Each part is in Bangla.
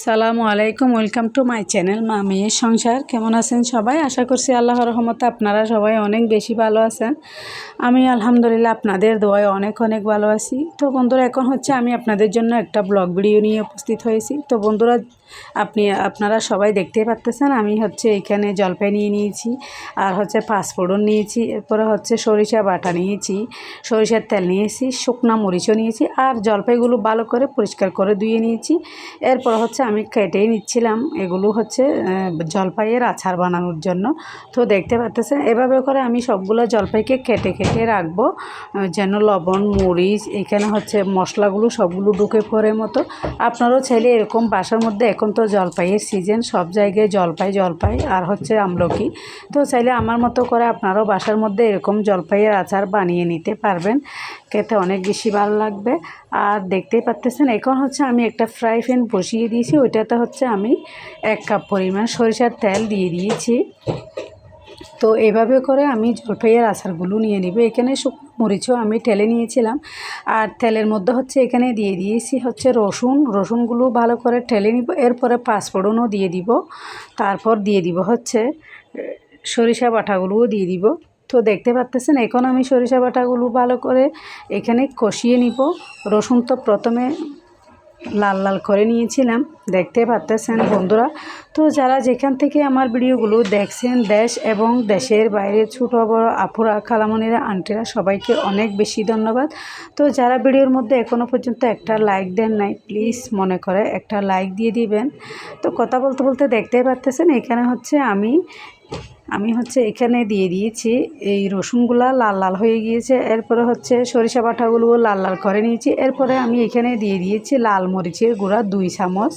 সালামু আলাইকুম, ওয়েলকাম টু মাই চ্যানেল মা মেয়ের সংসার। কেমন আছেন সবাই? আশা করছি আল্লাহ রহমতে আপনারা সবাই অনেক বেশি ভালো আছেন। আমি আলহামদুলিল্লাহ আপনাদের দোয়ায় অনেক অনেক ভালো আছি। তো বন্ধুরা, এখন হচ্ছে আমি আপনাদের জন্য একটা ব্লগ ভিডিও নিয়ে উপস্থিত হয়েছি। তো বন্ধুরা আপনি, আপনারা সবাই দেখতেই পারতেছেন, আমি হচ্ছে এখানে জলপাই নিয়ে নিয়েছি, আর হচ্ছে পাঁচফোড়ন নিয়েছি, এরপরে হচ্ছে সরিষা বাটা নিয়েছি, সরিষার তেল নিয়েছি, শুকনা মরিচও নিয়েছি, আর জলপাইগুলো ভালো করে পরিষ্কার করে ধুয়ে নিয়েছি, এরপর হচ্ছে আমি কেটেই নিচ্ছিলাম, এগুলো হচ্ছে জলপাইয়ের আচার বানানোর জন্য। তো দেখতে পাচ্তেছেন এভাবে করে আমি সবগুলো জলপাইকে কেটে কেটে রাখব যেন লবণ, মরিচ, এখানে হচ্ছে মশলাগুলো সবগুলো ঢুকে পড়ে মতো। আপনারও চাইলে এরকম বাসার মধ্যে এখন তো জলপাইয়ের সিজন সব জায়গায় জলপাই জলপাই আর হচ্ছে আমলকি। তো চাইলে আমার মতো করে আপনারাও বাসার মধ্যে এরকম জলপাইয়ের আচার বানিয়ে নিতে পারবেন। খেতে অনেক বেশি ভালো লাগবে। আর দেখতেই পারতেছেন এখন হচ্ছে আমি একটা ফ্রাই প্যান বসিয়ে দিয়েছি। ওইটাতে হচ্ছে আমি এক কাপ পরিমাণ সরিষার তেল দিয়ে দিয়েছি। তো এভাবে করে আমি জলপাইয়ের আচারগুলো নিয়ে নিব। এখানে শুকনো মরিচও আমি ঠেলে নিয়েছিলাম। আর তেলের মধ্যে হচ্ছে এখানে দিয়ে দিয়েছি হচ্ছে রসুন। রসুনগুলো ভালো করে ঠেলে নিব। এরপরে পাঁচফোড়নও দিয়ে দিব। তারপর দিয়ে দিব হচ্ছে সরিষা বাটাগুলোও দিয়ে দিব। তো দেখতে পাচ্তেছেন, এখন আমি সরিষা বাটাগুলো ভালো করে এখানে কষিয়ে নিব। রসুন তো প্রথমে লাল লাল করে নিয়েছিলাম। দেখতে পারতেছেন বন্ধুরা। তো যারা যেখান থেকে আমার ভিডিওগুলো দেখছেন, দেশ এবং দেশের বাইরে ছোটো, বড়, আপুরা, খালামনিরা, আন্টিরা, সবাইকে অনেক বেশি ধন্যবাদ। তো যারা ভিডিওর মধ্যে এখনও পর্যন্ত একটা লাইক দেন নাই, প্লিজ মনে করে একটা লাইক দিয়ে দিবেন। তো কথা বলতে বলতে দেখতে পারতেছেন, এখানে হচ্ছে আমি আমি হচ্ছে এখানে দিয়ে দিয়েছি এই রসুনগুলা লাল লাল হয়ে গিয়েছে। এরপরে হচ্ছে সরিষা বাটাগুলো লাল লাল করে নিয়েছি। এরপরে আমি এখানে দিয়ে দিয়েছি লাল মরিচের গুঁড়া দুই চামচ।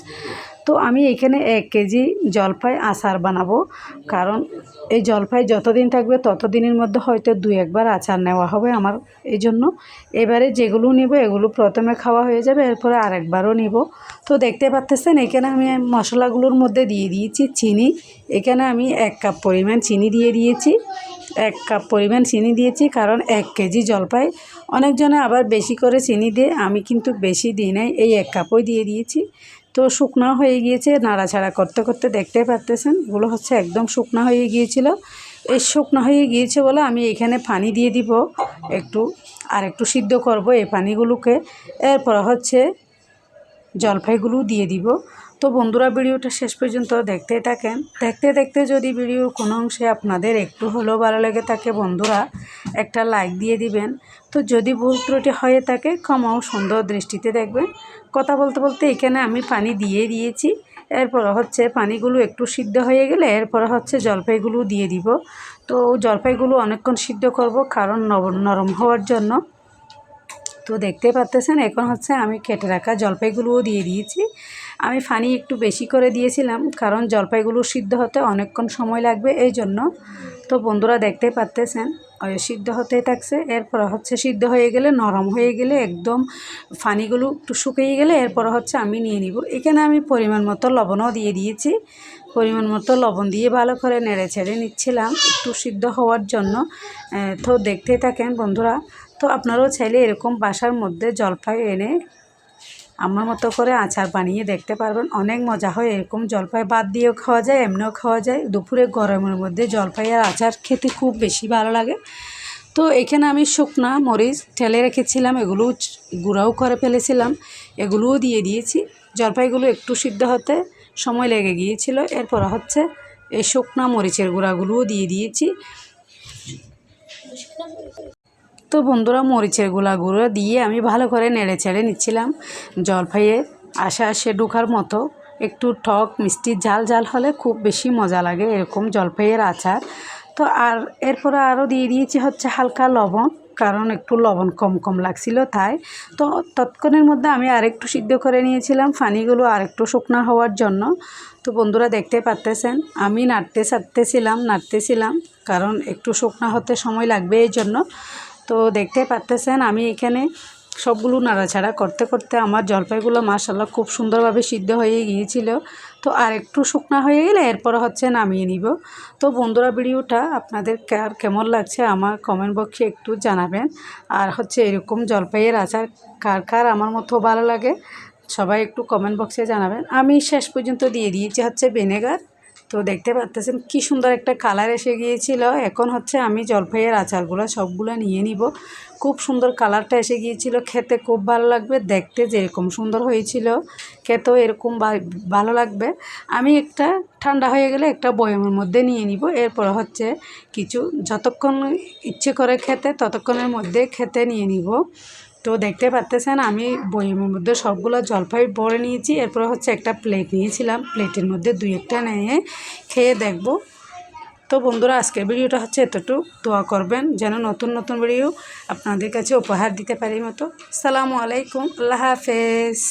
তো আমি এখানে এক কেজি জলপাই আচার বানাবো। কারণ এই জলপাই যতদিন থাকবে ততদিনের মধ্যে হয়তো দুই একবার আচার নেওয়া হবে আমার এই জন্য এবারে যেগুলো নিব এগুলো প্রথমে খাওয়া হয়ে যাবে, এরপরে আরেকবারও নিব। তো দেখতে পাচ্তেছেন এখানে আমি মশলাগুলোর মধ্যে দিয়ে দিয়েছি চিনি। এখানে আমি এক কাপ পরিমাণ চিনি দিয়ে দিয়েছি। এক কাপ পরিমাণ চিনি দিয়েছি কারণ এক কেজি জলপাই অনেকজনে আবার বেশি করে চিনি দিয়ে, আমি কিন্তু বেশি দিই নাই, এই এক কাপই দিয়ে দিয়েছি। তো শুকনো হয়ে গিয়েছে নাড়াছাড়া করতে করতে দেখতে পারতেছেন, এগুলো হচ্ছে একদম শুকনো হয়ে গিয়েছিল। এই শুকনো হয়ে গিয়েছে বলে আমি এখানে পানি দিয়ে দিব, একটু, আর একটু সিদ্ধ করব এই পানিগুলোকে। এরপর হচ্ছে জলপাইগুলো দিয়ে দিব। তো বন্ধুরা ভিডিওটা শেষ পর্যন্ত দেখতে থাকেন। দেখতে দেখতে যদি ভিডিওর কোনো অংশে আপনাদের একটু হলেও ভালো লেগে থাকে বন্ধুরা, একটা লাইক দিয়ে দিবেন। তো যদি ভুল ত্রুটি হয়ে থাকে ক্ষমাও সুন্দর দৃষ্টিতে দেখবেন। কথা বলতে বলতে এখানে আমি পানি দিয়ে দিয়েছি। এরপর হচ্ছে পানিগুলো একটু সিদ্ধ হয়ে গেলে এরপর হচ্ছে জলপাইগুলো দিয়ে দিব। তো জলপাইগুলো অনেকক্ষণ সিদ্ধ করব, কারণ নরম হওয়ার জন্য। তো দেখতে পাচ্তেছেন, এখন হচ্ছে আমি কেটে রাখা জলপাইগুলোও দিয়ে দিয়েছি। আমি পানি একটু বেশি করে দিয়েছিলাম, কারণ জলপাইগুলো সিদ্ধ হতে অনেকক্ষণ সময় লাগবে এই জন্য। তো বন্ধুরা দেখতে পারতেছেন ওই সিদ্ধ হতেই থাকছে, এরপর হচ্ছে সিদ্ধ হয়ে গেলে, নরম হয়ে গেলে একদম পানিগুলো একটু শুকিয়ে গেলে, এরপর হচ্ছে আমি নিয়ে নিব। এখানে আমি পরিমাণ মতো লবণও দিয়ে দিয়েছি। পরিমাণ মতো লবণ দিয়ে ভালো করে নেড়ে ছেড়ে নিচ্ছিলাম একটু সিদ্ধ হওয়ার জন্য। তো দেখতেই থাকেন বন্ধুরা, তো আপনারাও চাইলে এরকম বাসার মধ্যে জলপাই এনে আমার মতো করে আচার বানিয়ে দেখতে পারবেন। অনেক মজা হয়। এরকম জলপাই বাদ দিয়েও খাওয়া যায়, এমনিও খাওয়া যায়। দুপুরে গরমের মধ্যে জলপাই আর আচার খেতে খুব বেশি ভালো লাগে। তো এখানে আমি শুকনা মরিচ ঠেলে রেখেছিলাম, এগুলো গুঁড়াও করে ফেলেছিলাম, এগুলোও দিয়ে দিয়েছি। জলপাইগুলো একটু সিদ্ধ হতে সময় লেগে গিয়েছিল। এরপর হচ্ছে এই শুকনা মরিচের গুঁড়াগুলোও দিয়ে দিয়েছি। তো বন্ধুরা মরিচের গুঁড়াগুলো দিয়ে আমি ভালো করে নেড়ে ছেড়ে নিচ্ছিলাম। জলপাইয়ে আশে আসে ঢোকার মতো একটু টক, মিষ্টি, ঝাল ঝাল হলে খুব বেশি মজা লাগে এরকম জলপাইয়ের আচার। তো আর এরপরে আরও দিয়ে দিয়েছি হচ্ছে হালকা লবণ, কারণ একটু লবণ কম কম লাগছিল তাই। তো তৎক্ষণের মধ্যে আমি আরেকটু সিদ্ধ করে নিয়েছিলাম পানিগুলো আরেকটু শুকনো হওয়ার জন্য। তো বন্ধুরা দেখতে পারতেছেন, আমি নাড়তে ছাড়তেছিলাম নাড়তেছিলাম, কারণ একটু শুকনো হতে সময় লাগবে এই জন্য। তো দেখতে পারতেছেন, আমি এখানে সবগুলো নাড়াচাড়া করতে করতে আমার জলপাইগুলো মাশাল্লাহ খুব সুন্দরভাবে সিদ্ধ হয়ে গিয়েছিল। তো আর একটু শুকনা হয়ে গেলে এরপর হচ্ছে নামিয়ে নিব। তো বন্ধুরা, ভিডিওটা আপনাদের কার কেমন লাগছে আমার কমেন্ট বক্সে একটু জানাবেন। আর হচ্ছে এরকম জলপাইয়ের আচার কার কার আমার মতো ভালো লাগে, সবাই একটু কমেন্ট বক্সে জানাবেন। আমি শেষ পর্যন্ত দিয়ে দিয়েছি হচ্ছে ভিনেগার। তো দেখতে পাচ্তেছেন কি সুন্দর একটা কালার এসে গিয়েছিল। এখন হচ্ছে আমি জলপাইয়ের আচারগুলো সবগুলো নিয়ে নিব। খুব সুন্দর কালারটা এসে গিয়েছিল। খেতে খুব ভালো লাগবে, দেখতে যেরকম সুন্দর হয়েছিল। খেতেও এরকম ভালো লাগবে। আমি একটা ঠান্ডা হয়ে গেলে একটা বয়মের মধ্যে নিয়ে নিব। এরপর হচ্ছে কিছু, যতক্ষণ ইচ্ছে করে খেতে, ততক্ষণের মধ্যে খেতে নিয়ে নিব। তো দেখতে পারতেছেন, আমি বইয়ের মধ্যে সবগুলো জলপাই ভরে নিয়েছি। এরপর হচ্ছে একটা প্লেট নিয়েছিলাম। প্লেটের মধ্যে দুই একটা নিয়ে খেয়ে দেখব। তো বন্ধুরা, আজকের ভিডিওটা হচ্ছে এতটুকু। দোয়া করবেন যেন নতুন নতুন ভিডিও আপনাদের কাছে উপহার দিতে পারি মতো। সালামু আলাইকুম। আল্লাহ হাফেজ।